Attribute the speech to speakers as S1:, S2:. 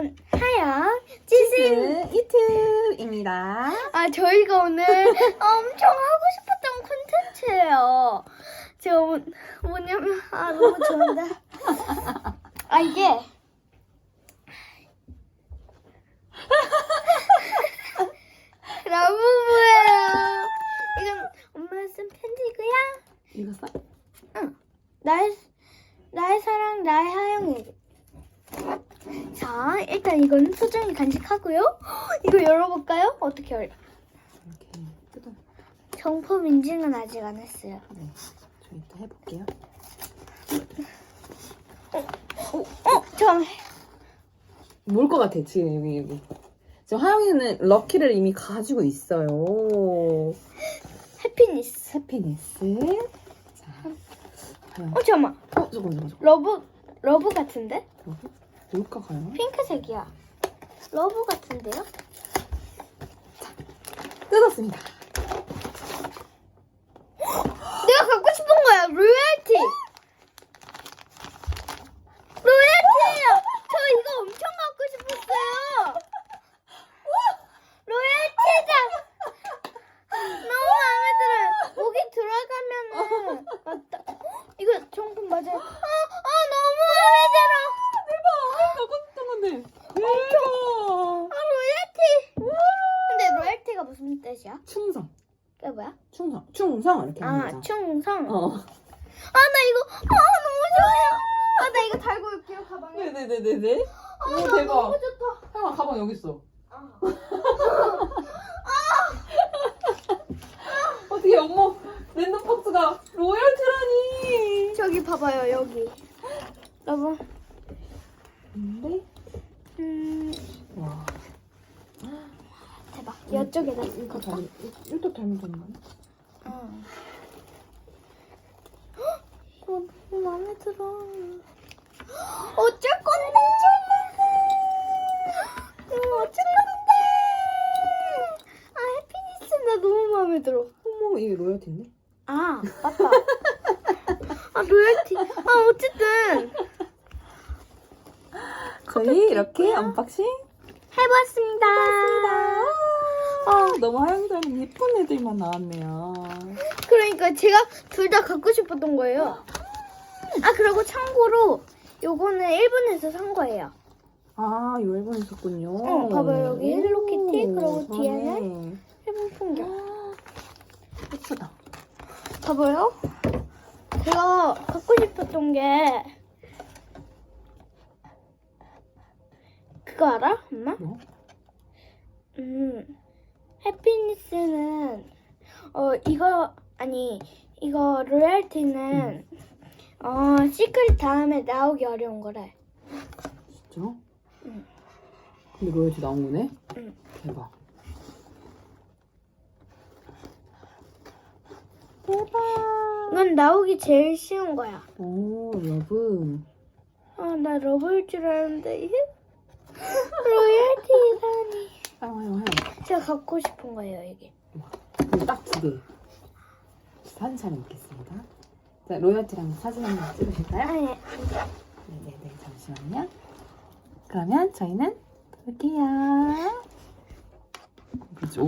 S1: 원 하영 치즈.
S2: 이트입니다.
S1: 아 저희가 오늘 엄청 하고 싶었던 콘텐츠예요. 제가 뭐, 뭐냐면 아 너무 좋아한다. 아 이게 라부부예요. 이건 엄마가 쓴 편지고요.
S2: 읽었어?
S1: 나의 나의 사랑 나의 하영이. 자 일단 이건 소중히 간직하고요. 이거 열어볼까요? 어떻게 열?
S2: 이렇게 뜯어.
S1: 정품 인증은 아직 안 했어요.
S2: 네. 저희 또 해볼게요.
S1: 어, 잠
S2: 뭘 것 같아, 지금 여기, 여기. 지금 하영이는 럭키를 이미 가지고 있어요.
S1: 해피니스.
S2: 해피니스. 자, 과연.
S1: 어 잠깐만.
S2: 어, 잠깐만, 잠깐만.
S1: 러브 러브 같은데?
S2: 뭘까, 과연?
S1: 핑크색이야. 러브 같은데요?
S2: 뜯었습니다.
S1: 내가 갖고 싶은 거야. 로얄티. 로얄티예요. 저 이거 엄청 갖고 싶었어요. 로얄티다. 너무 마음에 들어요. 목이 들어가면은 맞다. 이거 정품 맞아요. 아, 아 너무 마음에 들어.
S2: 대박! 갖고 싶던 건데. 대박!
S1: 아 로얄티. 근데 로얄티가 무슨 뜻이야?
S2: 충성.
S1: 그게 뭐야?
S2: 충성. 충성. 이렇게
S1: 아
S2: 합니다.
S1: 충성.
S2: 어.
S1: 아 나 이거 아 너무 좋아요. 아 나 이거 달고 올게요 가방에.
S2: 네네네네네.
S1: 아,
S2: 오,
S1: 나
S2: 대박.
S1: 너무 좋다.
S2: 하영아, 가방 여기 있어.
S1: 아.
S2: 어떻게 엄마 랜덤 박스가 로열트라니.
S1: 저기 봐봐요 여기. 여보.
S2: 근데
S1: 음
S2: 와
S1: 대박. 이쪽에다
S2: 이거
S1: 이거 봐.
S2: 잘 이거 잘못 된 거
S1: 어. 너무 마음에 들어. 어쩔 건데? 음, 어쩔 건데? 아 해피니스 나 너무 마음에 들어.
S2: 어머 이게 로열티인데?
S1: 아 맞다. 아 로열티. 아 어쨌든
S2: 저희 이렇게 언박싱
S1: 해봤습니다.
S2: 아, 너무 하영이 닮은 예쁜 애들만 나왔네요.
S1: 그러니까 제가 둘 다 갖고 싶었던 거예요. 아 그리고 참고로 요거는 일본에서 산 거예요.
S2: 아, 요 일본에 있었군요.
S1: 어, 봐봐요. 여기 헬로키티, 그리고
S2: 오,
S1: 뒤에는. 일본 풍경.
S2: 아, 예쁘다.
S1: 봐봐요. 제가 갖고 싶었던 게 그거 알아, 엄마?
S2: 뭐?
S1: 음, 해피니스는 어 이거 아니 이거 로얄티는 어 시크릿 다음에 나오기 어려운 거래.
S2: 진짜?
S1: 응.
S2: 근데 로열티 나온 거네?
S1: 응.
S2: 대박.
S1: 대박. 이건 나오기 제일 쉬운 거야.
S2: 오, 러브.
S1: 아, 나 러브일 줄 알았는데 로얄티라니.
S2: 하영, 하영, 하영.
S1: 제가 갖고 싶은 거예요, 이게.
S2: 딱 두 개. 사진 잘 먹겠습니다. 자, 로열티랑 사진 한번 찍으실까요?
S1: 아, 예.
S2: 네네네, 잠시만요. 그러면 저희는 볼게요. 그렇죠.